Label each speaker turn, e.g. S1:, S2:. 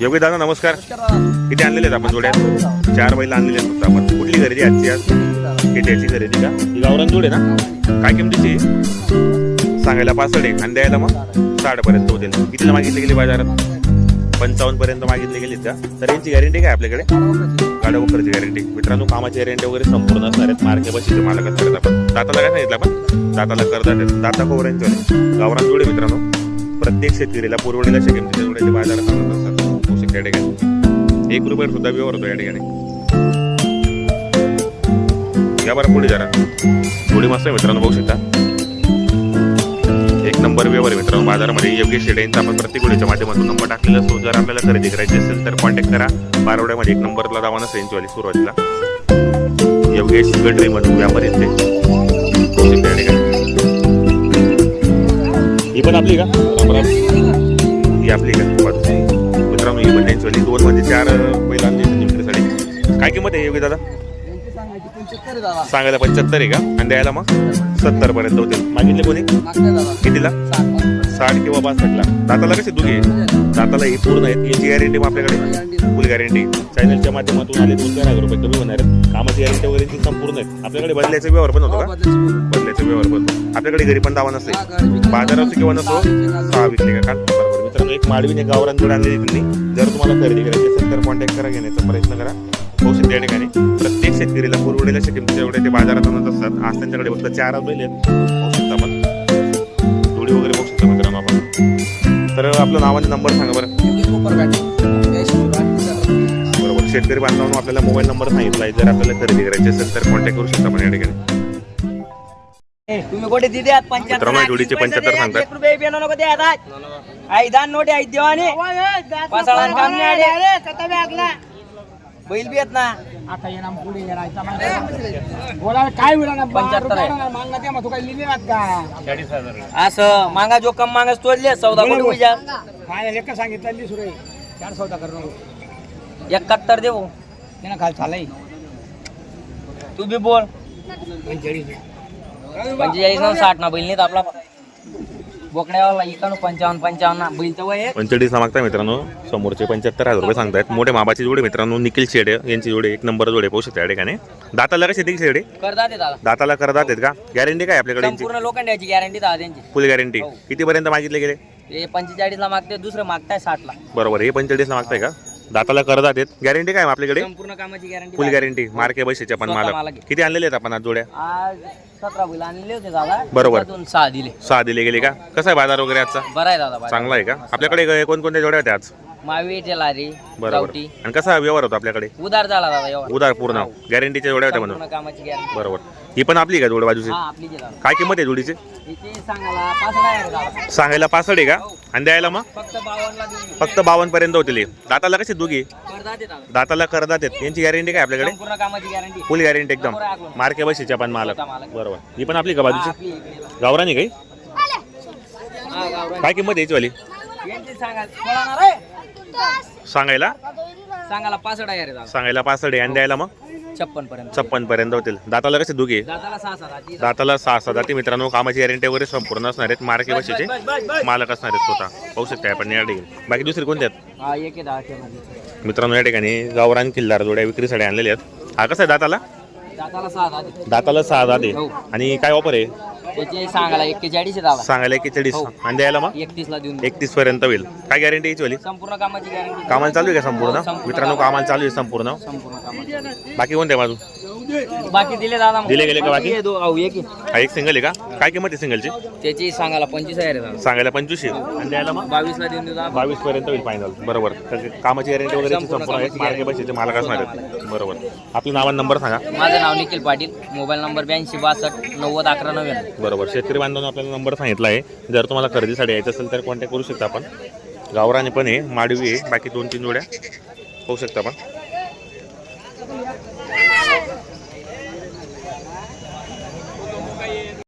S1: योगी दादा नमस्कार. किती आणलेले आहेत आपण जोड्या. चार बैल आणलेले आहेत फक्त आपण. कुठली खरेदी आजची आज? किती खरेदी का? ही गावरान जोड आहे ना? काय किमतीची? सांगायला पासष्ट आहे आणि द्यायला मग साठ पर्यंत होतील. कितीला मागितली गेली बाजारात? पंचावन्न पर्यंत मागितली गेली का? तर यांची गॅरंटी काय आपल्याकडे? गाड्या वगैरेची गॅरंटी मित्रांनो कामाची गॅरंटी वगैरे संपूर्ण असणार आहेत. मार्के बशीचे मालक असणार आहेत आपण. दाताला काय सांगितलं आपण? दाताला करतात दाता वाले. गावरान जोडे मित्रांनो. प्रत्येक शेतकरीला पुरवणीला किमतीच्या जोड्याचे बाजार असतात. होऊ या ठिकाणी. एक रुपये सुद्धा व्यवहार होतो या ठिकाणी. या बरं पुढे जरा. थोडी मस्त आहे मित्रांनो बघू शकता. एक नंबर व्यवहार मित्रांनो बाजारामध्ये. योग्य शेड्यांचा आपण प्रत्येक वेळेच्या माध्यमातून नंबर टाकलेला असतो. जर आपल्याला खरेदी करायची असेल तर कॉन्टॅक्ट करा. बारवड्यामध्ये एक नंबरला दावा सेंचवाली सुरुवातीला. योगेश गडरे व्यापारी ते. पण आपली का? ही आपली का? बाजूची. मित्रांनो ही पण त्यांची दोन म्हणजे चार बैल आणली काय किंमत आहे योगी दादा? सांगायला पंच्याहत्तर आहे का? आणि द्यायला मग? सत्तर पर्यंत होते मागितले कोणी? कितीला?
S2: साठ
S1: किंवा बासष्टला. दाताला कशी दुखी दाताला ही पूर्ण आहेत. याची गॅरंटी मग आपल्याकडे. फुल गॅरंटी चॅनलच्या माध्यमातून आले दोन चार हजार रुपये कमी होणार आहेत. कामाची गॅरंटी वगैरे ती संपूर्ण आहेत. आपल्याकडे बदल्याचा व्यवहार पण होतो का? बदल्याचा व्यवहार पण आपल्याकडे घरी पण दावा नसते. बाजारात असो किंवा नसो सहा विकले का? बरोबर. मित्रांनो एक माडवीने गावरान जोड आणलेली त्यांनी. जर तुम्हाला खरेदी करायची असेल तर कॉन्टॅक्ट करा घेण्याचा प्रयत्न करा. होऊ शकते या ठिकाणी प्रत्येक शेतकरीला पुरवडेल अशा किमतीच्या एवढ्या ते बाजारात आणत असतात. आज त्यांच्याकडे फक्त चार बैल आहेत. होऊ शकता आपण. जोडी वगैरे बघू शकता मित्रांनो आपण. तर आपलं नाव आणि नंबर सांगा बरं. शेतकरी बांधवांनो आपल्याला मोबाईल नंबर सांगितला आहे जर आपल्याला खरेदी करायची असेल तर कॉन्टॅक्ट करू शकता आपण या ठिकाणी.
S2: तुम्ही कोठे दिले आहात? पंच्याहत्तर
S1: जोडीचे 75 सांगतात.
S2: एक रुपये नको द्या आता नोटे आई देवाने. पासाळान काम नाही आले. बैल बी येत ना.
S3: आता येणार पुढे येणार बोला काय मिळणार
S2: पंच्याहत्तर आहे.
S3: मागणं त्या मग तू काही लिहिले का?
S2: असं मागा जो कम मागास तोडले चौदा कोटी
S3: एक सांगितलं सुरे चार सौदा करू
S2: एकाहत्तर देऊ.
S3: त्यानं खाल चालय
S2: तू बी बोल.
S3: पंचेचाळीस
S2: ना साठ ना बैल नाही आपला. बोकड्यावाला इकडून पंचावन्न पंचावन्न बैलचं वय आहे.
S1: पंचेचाळीसला मागताय मित्रांनो. समोरचे पंच्याहत्तर हजार रुपये सांगतायत. मोठे माबाची जोडे मित्रांनो निखिल शेडे यांची जोडे एक नंबर जोडे पाहू शकता या ठिकाणी. दाताला कशी निखिल शेडे?
S2: करतात दादा.
S1: दाताला करतात आहेत का? गॅरंटी काय आपल्याकडे यांची?
S2: संपूर्ण लोखंडाची गॅरंटी दादा त्यांची.
S1: फुल गॅरंटी
S2: हो.
S1: कितीपर्यंत मागितले गेले?
S2: ते पंचेचाळीस ला मागते दुसरं मागताय साठ ला.
S1: बरोबर हे पंचेचाळीसला मागताय का? दाताला करतात आहेत. गॅरंटी काय मग आपल्याकडे?
S2: संपूर्ण कामाची गॅरंटी
S1: फुल गॅरंटी मार्के बशीचे पण
S2: स्वतः
S1: मालक.
S2: मालक आहे.
S1: किती आणलेले आहेत आपण आज जोड्या?
S2: आज सतरा बैल आणले होते दादा.
S1: बरोबर.
S2: त्यातून सहा दिले.
S1: सहा दिले गेले का? कसा आहे बाजार वगैरे आजचा?
S2: बरं आहे दादा बाजार.
S1: चांगला आहे का? आपल्याकडे कोणकोणत्या जोड्या होत्या आज?
S2: मावी टेलारी
S1: बरोबर.
S2: गावठी.
S1: आणि कसा व्यवहार होता आपल्याकडे?
S2: उधार झाला दादा एवढा
S1: उदार पूर्ण. गॅरंटीच्या जोड्या होत्या म्हणून.
S2: संपूर्ण कामाची गॅरंटी
S1: बरोबर. ही पण आपली का जोड बाजूची?
S2: हा आपली जे दादा.
S1: काय किंमत आहे जोडीची?
S2: इथे सांगायला पाच आहे दादा.
S1: सांगायला पासष्ट आहे का? आणि द्यायला मग?
S2: फक्त
S1: बावन्न पर्यंत होतील. दाताला कशी दोघी? दाताला करतात आहेत. यांची गॅरंटी काय आपल्याकडे? फुल गॅरंटी एकदम. मार्के बशीच्या पण मालक. बरोबर. ही पण आपली का बाजूची. गावरानी काही. काय किंमत यायची वाली
S2: सांगायला.
S1: सांगायला
S2: पासष्ट आहे
S1: सांगायला पासष्ट आहे. आणि द्यायला मग?
S2: छप्पन पर्यंत.
S1: छप्पन पर्यंत होतील. दाताला कसे दोघी?
S2: दादाला सहा.
S1: दाताला सहा सहा दाती. मित्रांनो कामाची गॅरंटी वगैरे संपूर्ण असणार आहेत. मार्के बशीचे. मालक असणार आहेत स्वतः. पाहू शकता आपण या ठिकाणी. बाकी दुसरी कोणत्या आहेत?
S2: हा एक आहे दहा ठेवणार.
S1: मित्रांनो या ठिकाणी गावरान किल्लार जोड्या विक्रीसाठी आणलेल्या आहेत. हा कसा आहे दाताला?
S2: दाताला सहा दाती.
S1: दाताला सहा दाते.
S2: हो.
S1: आणि काय ऑफर आहे?
S2: त्याचे सांगायला एक्केचाळीस आहे दादा.
S1: सांगायला एकेचाळीस
S2: हो.
S1: आणि द्यायला मग?
S2: एकतीस ला देऊन देऊ.
S1: एकतीस पर्यंत होईल. काय गॅरंटी यायची वाली?
S2: संपूर्ण कामाची गॅरंटी
S1: कामाला चालू आहे का संपूर्ण?
S2: हो, संपूर्ण
S1: मित्रांनो
S2: कामाला.
S1: कामाला चालू आहे संपूर्ण.
S2: संपूर्ण कामाची
S1: बाकी कोणत्या बाजू
S2: बाकी दिले दादा मग.
S1: दिले गेले का बाकी?
S2: हे दो- अहो, एक आहे.
S1: हा एक सिंगल आहे का? काय किंमत आहे सिंगलची
S2: त्याची सांगायला पंचवीस आहे रे दादा.
S1: सांगायला पंचवीसशे. आणि द्यायला मग?
S2: बावीस ला देऊन देऊ दादा.
S1: बावीस पर्यंत होईल फायनल बरोबर. तर कामाची गॅरंटी वगैरे
S2: संपूर्ण
S1: संपूर्ण आहे
S2: कामाची
S1: मार्के
S2: guarantee.
S1: बशीचे मालक असणार आहेत बरोबर. आपलं नाव आणि नंबर सांगा.
S2: माझं नाव निखिल पाटील. मोबाईल नंबर ब्याऐंशी बासष्ट नव्वद अकरा नव्याण्णव.
S1: बरोबर. शेतकरी बांधवांना आपल्याला नंबर सांगितला आहे. जर तुम्हाला खरेदीसाठी यायचं असेल तर कॉन्टॅक्ट करू शकता आपण. गावराने पण आहे माडवी आहे बाकी दोन तीन जोड्या होऊ शकता आपण